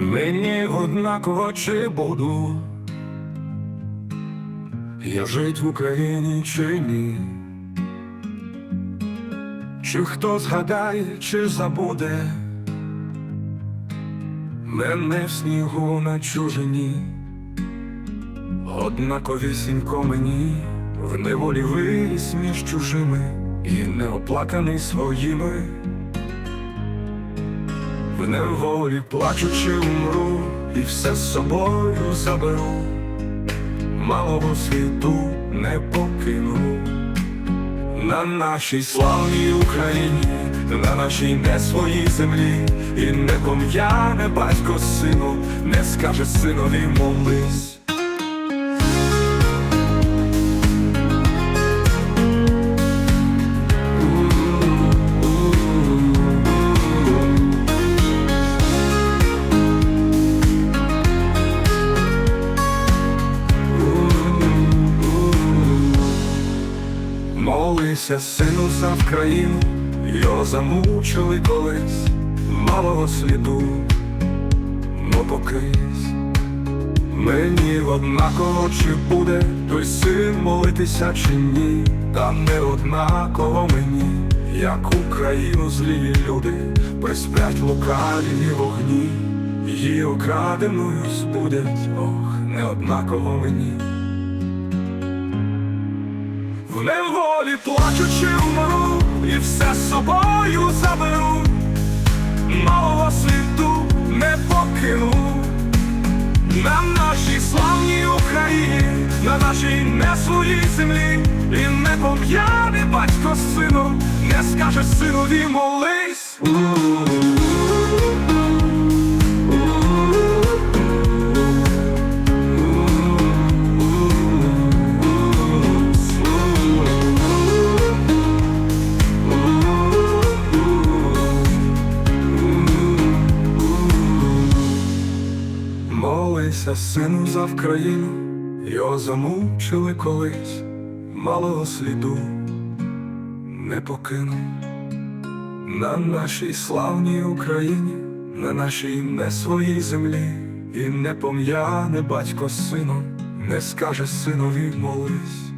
Мені однаково чи буду я жить в Україні чи ні? Чи хто згадає, чи забуде мене в снігу на чужині, однаковісінько мені в неволі виріс між чужими і неоплаканий своїми. В неволі плачучи умру, і все з собою заберу, малого світу не покину. На нашій славній Україні, на нашій не своїй землі, і не пом'яне батько сину, не скаже синові молись. Молися, сину, за Вкраїну, його замучили колись, малого сліду, ну покрись. Мені однаково, чи буде той син молитися, чи ні, та не однаково мені, як Україну злі люди присплять лукаві вогні, її окраденою збудять, ох, не однаково мені. В неволі плачучи умру, і все з собою заберу, малого світу не покину. На нашій славній Україні, на нашій не своїй землі, і не пом'яне батько з сином, не скаже синові молись. Молися, сину, за Вкраїну, його замучили колись, малого сліду не покину. На нашій славній Україні, на нашій не своїй землі, і не пом'яне батько з сином, не скаже синові молись.